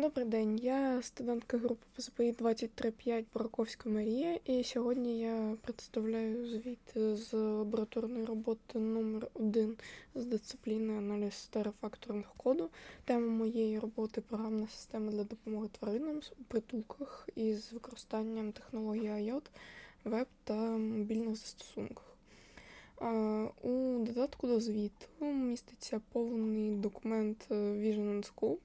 Добрий день, я студентка групи ПЗПІ 235 Бураковська Марія, і сьогодні я представляю звіт з лабораторної роботи номер 1 з дисципліни аналіз старофакторних коду. Тема моєї роботи програмна система для допомоги тваринам у притулках із використанням технології IOT, веб та мобільних застосунках. У додатку до звіту міститься повний документ е, Vision and Scope.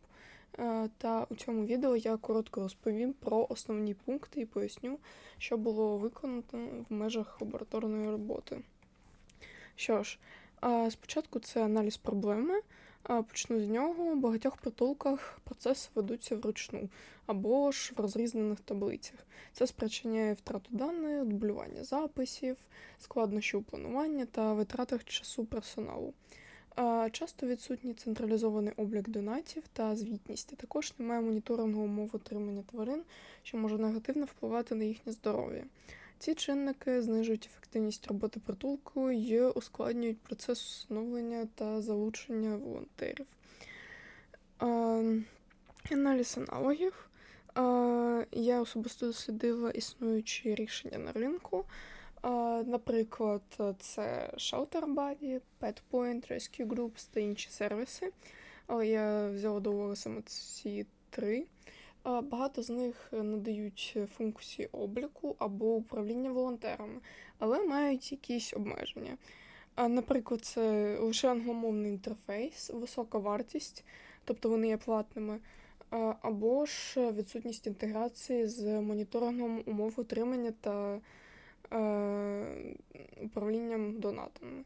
Е, Та у цьому відео я коротко розповім про основні пункти і поясню, що було виконано в межах лабораторної роботи. Що ж, спочатку це аналіз проблеми. Почну з нього. У багатьох притулках процеси ведуться вручну або ж в розрізнених таблицях. Це спричиняє втрату даних, дублювання записів, складнощі у плануванні та витратах часу персоналу. Часто відсутній централізований облік донатів та звітність, також немає моніторингу умов отримання тварин, що може негативно впливати на їхнє здоров'я. Ці чинники знижують ефективність роботи притулку і ускладнюють процес встановлення та залучення волонтерів. Аналіз аналогів. Я особисто дослідила існуючі рішення на ринку. Наприклад, це Shelter Buddy, Pet Point, Rescue Groups та інші сервіси. Але я взяла до уваги саме ці три. Багато з них надають функції обліку або управління волонтерами, але мають якісь обмеження. Наприклад, це лише англомовний інтерфейс, висока вартість, тобто вони є платними, або ж відсутність інтеграції з моніторингом умов утримання та управлінням донатами.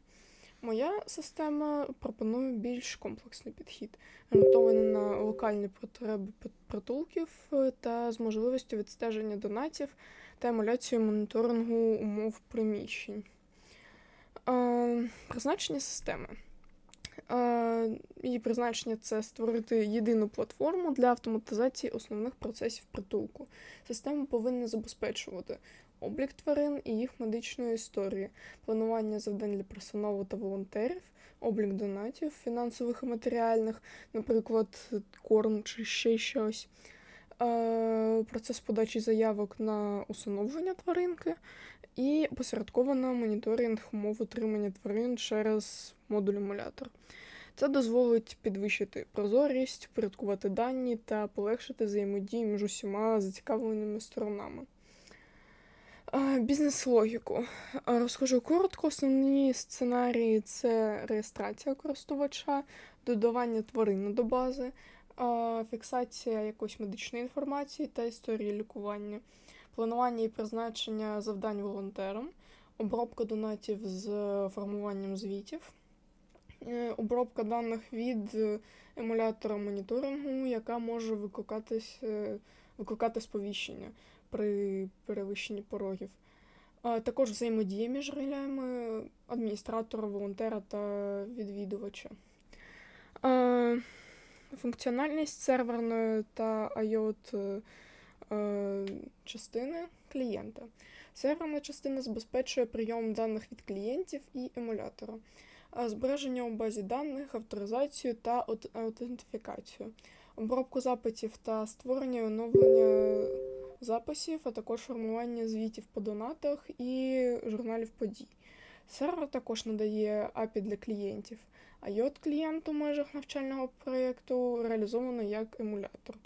Моя система пропонує більш комплексний підхід, орієнтований на локальні потреби притулків е, та з можливістю відстеження донатів та емуляцію моніторингу умов приміщень. Е, Призначення системи. Її призначення це створити єдину платформу для автоматизації основних процесів притулку. Система повинна забезпечувати облік тварин і їх медичної історії, планування завдань для персоналу та волонтерів, облік донатів, фінансових і матеріальних, наприклад, корм чи ще щось, процес подачі заявок на усиновлення тваринки і посередковано моніторинг умов утримання тварин через модуль емулятор. Це дозволить підвищити прозорість, впорядкувати дані та полегшити взаємодію між усіма зацікавленими сторонами. Бізнес-логіку. Розкажу коротко. Основні сценарії це реєстрація користувача, додавання тварини до бази, фіксація якоїсь медичної інформації та історії лікування, планування і призначення завдань волонтерам, обробка донатів з формуванням звітів, обробка даних від е, емулятора моніторингу, яка може е, викликати сповіщення при перевищенні порогів. Також взаємодія між ролями адміністратора, волонтера та відвідувача. Функціональність серверної та IOT е, частини клієнта. Серверна частина забезпечує прийом даних від клієнтів і емулятора, збереження у базі даних, авторизацію та аутентифікацію, обробку запитів та створення і оновлення записів, а також формування звітів по донатах і журналів подій. Сервер також надає API для клієнтів, а йод клієнт у межах навчального проєкту реалізовано як емулятор.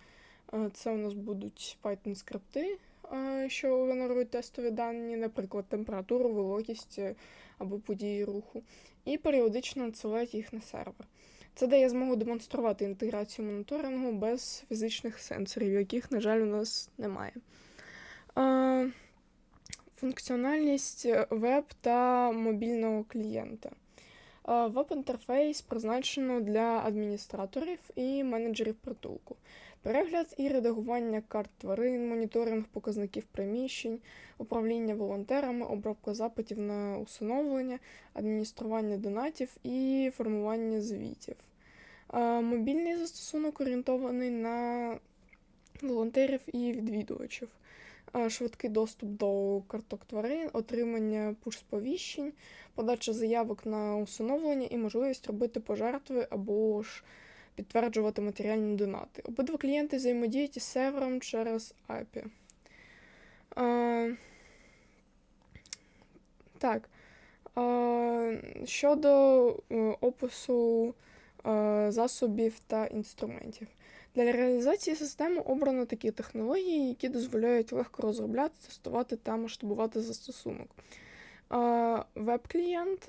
Це у нас будуть Python скрипти, що генерують тестові дані, наприклад, температуру, вологість е, або події руху, і періодично надсилають їх на сервер. Це дає змогу демонструвати інтеграцію моніторингу без фізичних сенсорів, яких, на жаль, у нас немає. Е, Функціональність веб та мобільного клієнта. Е, Веб-інтерфейс призначено для адміністраторів і менеджерів притулку. Перегляд і редагування карт тварин, моніторинг показників приміщень, управління волонтерами, обробка запитів на усиновлення, адміністрування донатів і формування звітів. Е, Мобільний застосунок орієнтований на волонтерів і відвідувачів. Е, Швидкий доступ до карток тварин, отримання пуш-сповіщень, подача заявок на усиновлення і можливість робити пожертви або ж підтверджувати матеріальні донати. Обидва клієнти взаємодіють із сервером через API. Е, так. Е, щодо опису е, засобів та інструментів. Для реалізації системи обрано такі технології, які дозволяють легко розробляти, тестувати та масштабувати застосунок. Веб-клієнт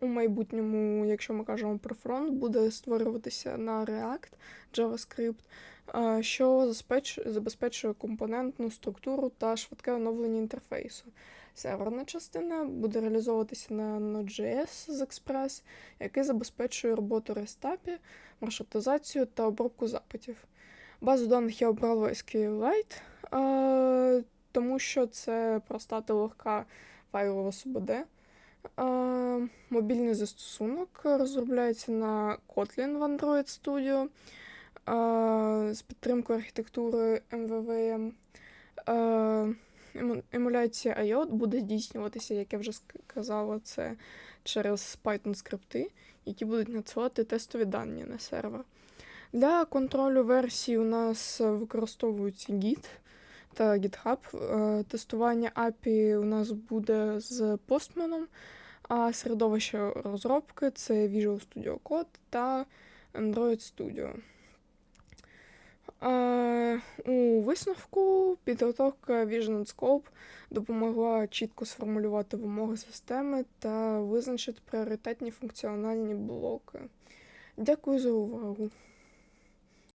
у майбутньому, якщо ми кажемо про фронт, буде створюватися на React, JavaScript, е, що забезпечує компонентну структуру та швидке оновлення інтерфейсу. Серверна частина буде реалізовуватися на Node.js з Express, який забезпечує роботу API, маршрутизацію та обробку запитів. Базу даних я обрала SQLite, е, тому що це проста та легка файлова СУБД. Е, Мобільний застосунок розробляється на Kotlin в Android Studio е, з підтримкою архітектури MVVM. Е, Емуляція IO буде здійснюватися, як я вже сказала, це через Python скрипти, які будуть надсилати тестові дані на сервер. Для контролю версій у нас використовується Git та GitHub. Е, Тестування API у нас буде з Postman, а середовище розробки це Visual Studio Code та Android Studio. У висновку підготовка Vision Scope допомогла чітко сформулювати вимоги системи та визначити пріоритетні функціональні блоки. Дякую за увагу.